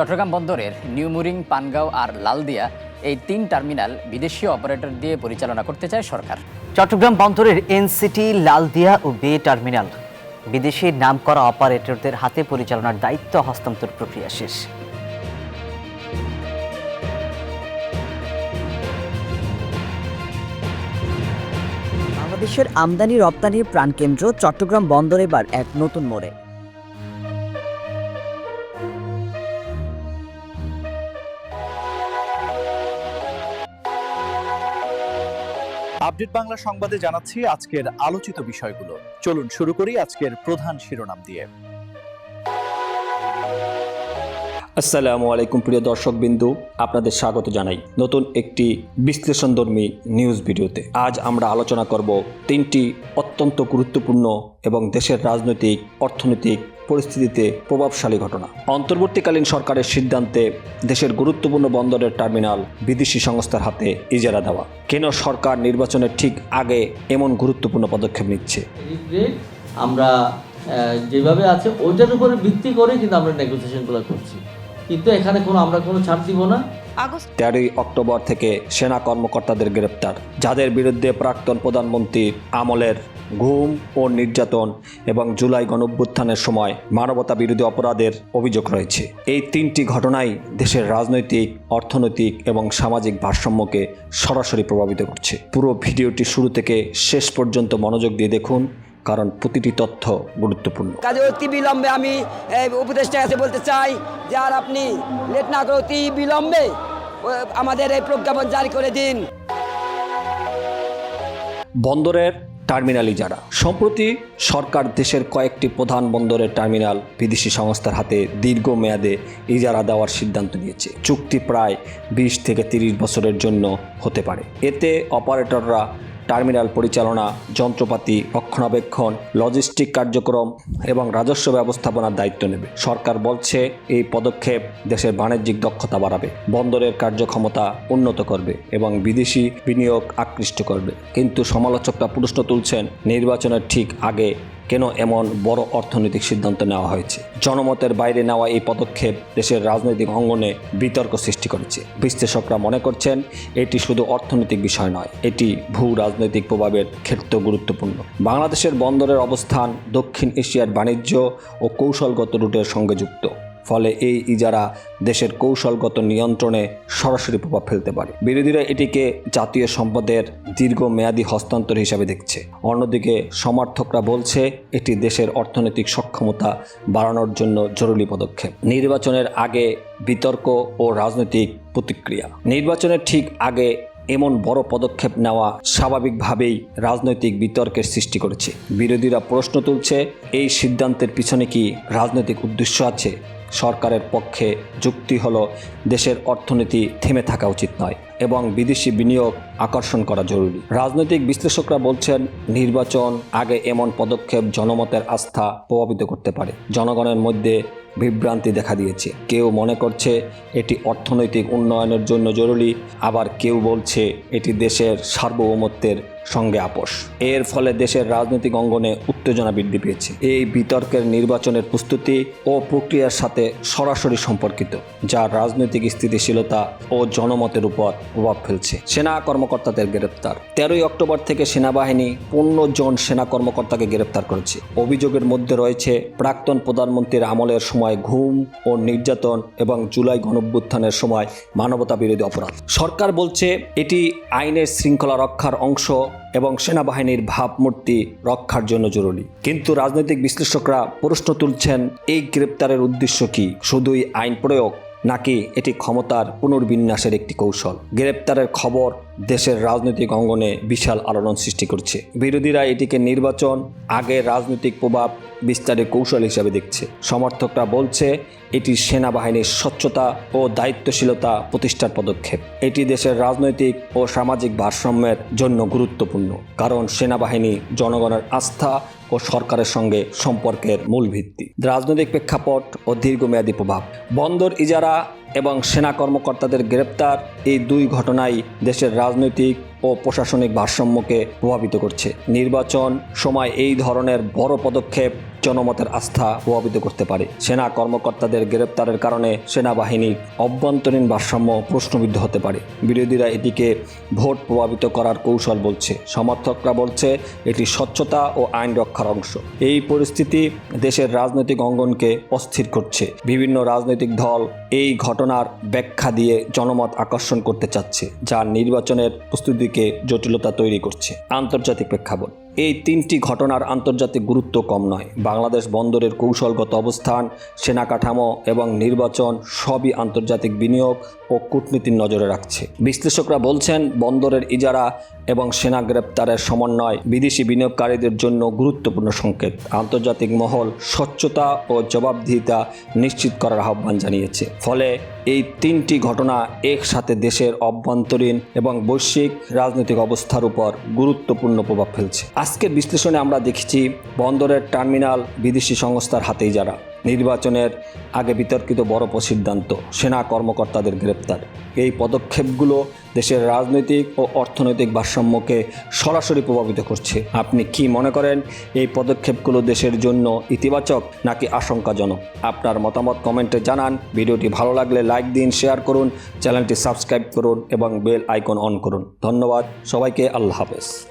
চট্টগ্রাম বন্দরের নিউমুরিং পানগাঁও আর লালদিয়া এই তিন টার্মিনাল বিদেশি অপারেটর দিয়ে পরিচালনা করতে চায় সরকার। চট্টগ্রাম বন্দরের এনসিটি লালদিয়া ও বে টার্মিনাল বিদেশি নাম করা অপারেটরদের হাতে পরিচালনার দায়িত্ব হস্তান্তর প্রক্রিয়া শেষ। বাংলাদেশের আমদানি রপ্তানির প্রাণকেন্দ্র চট্টগ্রাম বন্দর এবার এক নতুন মোড়ে। আপডেট বাংলা সংবাদে জানাচ্ছি আজকের আলোচিত বিষয়গুলো। চলুন শুরু করি আজকের প্রধান শিরোনাম দিয়ে। আসসালামু আলাইকুম প্রিয় দর্শকবিন্দু, আপনাদের স্বাগত জানাই নতুন একটি বিশ্লেষণধর্মী নিউজ ভিডিওতে। আজ আমরা আলোচনা করব তিনটি অত্যন্ত গুরুত্বপূর্ণ এবং দেশের রাজনৈতিক, অর্থনৈতিক পরিস্থিতিতে প্রভাবশালী ঘটনা। অন্তর্বর্তীকালীন সরকারের সিদ্ধান্তে দেশের গুরুত্বপূর্ণ বন্দরের টার্মিনাল বিদেশি সংস্থার হাতে ইজারা দেওয়া। কেন সরকার নির্বাচনের ঠিক আগে এমন গুরুত্বপূর্ণ পদক্ষেপ নিচ্ছে? আমরা যেভাবে আছে, ওইটার উপরে ভিত্তি করে কিন্তু আমরা নেগোসিয়েশনগুলো করছি। কিন্তু এখানে কোনো আমরা কোনো ছাড় দিব না। তেরোই অক্টোবর থেকে সেনা কর্মকর্তাদের গ্রেপ্তার যাদের বিরুদ্ধে প্রাক্তন প্রধানমন্ত্রীর আমলের ঘুম ও নির্যাতন এবং জুলাই গণঅভ্যুত্থানের সময় মানবতা বিরোধী অপরাধের অভিযোগ রয়েছে। এই তিনটি ঘটনাই দেশের রাজনৈতিক অর্থনৈতিক এবং সামাজিক ভারসাম্যকে সরাসরি প্রভাবিত করছে। পুরো ভিডিওটি শুরু থেকে শেষ পর্যন্ত মনোযোগ দিয়ে দেখুন। কারণ প্রতিটি তথ্য গুরুত্বপূর্ণ। কাজে অতি বিলম্বে আমি উপদেষ্টা কাছে বলতে চাই যে আর আপনি লেট না করে অতি বিলম্বে আমাদের এই প্রজ্ঞাপন জারি করে দিন। বন্দরের টার্মিনাল ইজারা সম্প্রতি সরকার দেশের কয়েকটি প্রধান বন্দরের টার্মিনাল বিদেশি সংস্থার হাতে দীর্ঘমেয়াদে ইজারা দেওয়ার সিদ্ধান্ত নিয়েছে। চুক্তি প্রায় বিশ থেকে তিরিশ বছরের জন্য হতে পারে। এতে অপারেটররা টার্মিনাল পরিচালনা, যন্ত্রপাতি, রক্ষণাবেক্ষণ, লজিস্টিক কার্যক্রম এবং রাজস্ব ব্যবস্থাপনার দায়িত্ব নেবে। সরকার বলছে, এই পদক্ষেপ দেশের বাণিজ্যিক দক্ষতা বাড়াবে, বন্দরের কার্যক্ষমতা উন্নত করবে এবং বিদেশি বিনিয়োগ আকৃষ্ট করবে। কিন্তু সমালোচকরা প্রশ্ন তুলছেন, নির্বাচনের ঠিক আগে কেন এমন বড় অর্থনৈতিক সিদ্ধান্ত নেওয়া হয়েছে? জনমতের বাইরে নেওয়া এই পদক্ষেপ দেশের রাজনৈতিক অঙ্গনে বিতর্ক সৃষ্টি করেছে। বিশ্লেষকরা মনে করছেন, এটি শুধু অর্থনৈতিক বিষয় নয়, এটি ভূ রাজনৈতিক প্রভাবের ক্ষেত্রে গুরুত্বপূর্ণ। বাংলাদেশের বন্দরের অবস্থান দক্ষিণ এশিয়ার বাণিজ্য ও কৌশলগত রুটের সঙ্গে যুক্ত। ফলে এই ইজারা দেশের কৌশলগত নিয়ন্ত্রণে সরাসরি প্রভাব ফেলতে পারে। বিরোধীরা এটিকে জাতীয় সম্পদের দীর্ঘমেয়াদী হস্তান্তর হিসাবে দেখছে। অন্যদিকে সমর্থকরা বলছে, এটি দেশের অর্থনৈতিক সক্ষমতা বাড়ানোর জন্য জরুরি পদক্ষেপ। নির্বাচনের আগে বিতর্ক ও রাজনৈতিক প্রতিক্রিয়া। নির্বাচনের ঠিক আগে এমন বড় পদক্ষেপ নেওয়া স্বাভাবিকভাবেই রাজনৈতিক বিতর্কের সৃষ্টি করেছে। বিরোধীরা প্রশ্ন তুলছে, এই সিদ্ধান্তের পিছনে কি রাজনৈতিক উদ্দেশ্য আছে? সরকারের পক্ষে যুক্তি হলো, দেশের অর্থনীতি থেমে থাকা উচিত নয় এবং বিদেশি বিনিয়োগ আকর্ষণ করা জরুরি। রাজনৈতিক বিশ্লেষকরা বলছেন, নির্বাচন আগে এমন পদক্ষেপ জনমতের আস্থা প্রভাবিত করতে পারে। জনগণের মধ্যে বিভ্রান্তি দেখা দিয়েছে। কেউ মনে করছে, এটি অর্থনৈতিক উন্নয়নের জন্য জরুরি, আবার কেউ বলছে, এটি দেশের সার্বভৌমত্বের সঙ্গে আপোষ। এর ফলে দেশের রাজনৈতিক অঙ্গনে উত্তেজনা বৃদ্ধি পেয়েছে। এই বিতর্কের নির্বাচনের প্রস্তুতি ও প্রক্রিয়ার সাথে সরাসরি সম্পর্কিত, যা রাজনৈতিক স্থিতিশীলতা ও জনমতের উপর প্রভাব ফেলছে। সেনা কর্মকর্তাদের গ্রেপ্তার। তেরোই অক্টোবর থেকে সেনাবাহিনী পনেরো জন সেনা কর্মকর্তাকে গ্রেপ্তার করেছে। অভিযোগের মধ্যে রয়েছে, প্রাক্তন প্রধানমন্ত্রীর আমলের সময় ঘুম ও নির্যাতন এবং জুলাই গণভ্যুত্থানের সময় মানবতা বিরোধী অপরাধ। সরকার বলছে, এটি আইনের শৃঙ্খলা রক্ষার অংশ এবং সেনাবাহিনীর ভাবমূর্তি রক্ষার জন্য জরুরি। কিন্তু রাজনৈতিক বিশ্লেষকরা প্রশ্ন তুলছেন, এই গ্রেপ্তারের উদ্দেশ্য কি? শুধুই আইন প্রয়োগ, নাকি এটি ক্ষমতার পুনর্বিন্যাসের একটি কৌশল? গ্রেপ্তারের খবর দেশের রাজনৈতিক অঙ্গনে বিশাল আলোড়ন সৃষ্টি করছে। বিরোধীরা এটিকে নির্বাচন, আগে রাজনৈতিক প্রভাব বিস্তারের কৌশল হিসাবে দেখছে। সমর্থকরা বলছে, এটি সেনাবাহিনীর স্বচ্ছতা ও দায়িত্বশীলতা প্রতিষ্ঠার পদক্ষেপ। এটি দেশের রাজনৈতিক ও সামাজিক ভারসাম্যের জন্য গুরুত্বপূর্ণ, কারণ সেনাবাহিনী জনগণের আস্থা ও সরকারের সঙ্গে সম্পর্কের মূল ভিত্তি। রাজনৈতিক প্রেক্ষাপট ও দীর্ঘমেয়াদী প্রভাব। বন্দর ইজারা এবং সেনা কর্মকর্তাদের গ্রেপ্তার এই দুই ঘটনাই দেশের রাজনৈতিক ও প্রশাসনিক ভারসাম্যকে প্রভাবিত করছে। নির্বাচন সময় এই ধরনের বড় পদক্ষেপ জনমতের আস্থা প্রভাবিত করতে পারে। সেনা কর্মকর্তাদের গ্রেপ্তারের কারণে সেনাবাহিনীর অভ্যন্তরীণ ভারসাম্য প্রশ্নবিদ্ধ হতে পারে। বিরোধীরা এটিকে ভোট প্রভাবিত করার কৌশল বলছে। সমর্থকরা বলছে, এটি স্বচ্ছতা ও আইন রক্ষার অংশ। এই পরিস্থিতি দেশের রাজনৈতিক অঙ্গনকে অস্থির করছে। বিভিন্ন রাজনৈতিক দল এই ঘটনার ব্যাখ্যা দিয়ে জনমত আকর্ষণ করতে চাচ্ছে, যা নির্বাচনের প্রস্তুতিকে জটিলতা তৈরি করছে। আন্তর্জাতিক প্রেক্ষাপট। এই তিনটি ঘটনার আন্তর্জাতিক গুরুত্ব কম নয়। বাংলাদেশ বন্দরের কৌশলগত অবস্থান, সেনা কাঠামো এবং নির্বাচন সবই আন্তর্জাতিক বিনিয়োগ ও কূটনীতির নজরে রাখছে। বিশ্লেষকরা বলছেন, বন্দরের ইজারা এবং সেনা গ্রেপ্তারের সমন্বয় বিদেশি বিনিয়োগকারীদের জন্য গুরুত্বপূর্ণ সংকেত। আন্তর্জাতিক মহল স্বচ্ছতা ও জবাবদিহিতা নিশ্চিত করার আহ্বান জানিয়েছে। ফলে এই তিনটি ঘটনা একসাথে দেশের অভ্যন্তরীণ এবং বৈশ্বিক রাজনৈতিক অবস্থার উপর গুরুত্বপূর্ণ প্রভাব ফেলছে। আজকের বিশ্লেষণে আমরা দেখেছি বন্দরের টার্মিনাল বিদেশি সংস্থার হাতেই যারা। নির্বাচনের আগে বিতর্কিত বড় সিদ্ধান্ত, সেনা কর্মকর্তাদের গ্রেপ্তার। এই পদক্ষেপগুলো দেশের রাজনৈতিক ও অর্থনৈতিক ভারসাম্যকে সরাসরি প্রভাবিত করছে। আপনি কি মনে করেন এই পদক্ষেপগুলো দেশের জন্য ইতিবাচক নাকি আশঙ্কাজনক? আপনার মতামত কমেন্টে জানান। ভিডিওটি ভালো লাগলে লাইক দিন, শেয়ার করুন, চ্যানেলটি সাবস্ক্রাইব করুন এবং বেল আইকন অন করুন। ধন্যবাদ, সবাইকে আল্লাহ হাফেজ।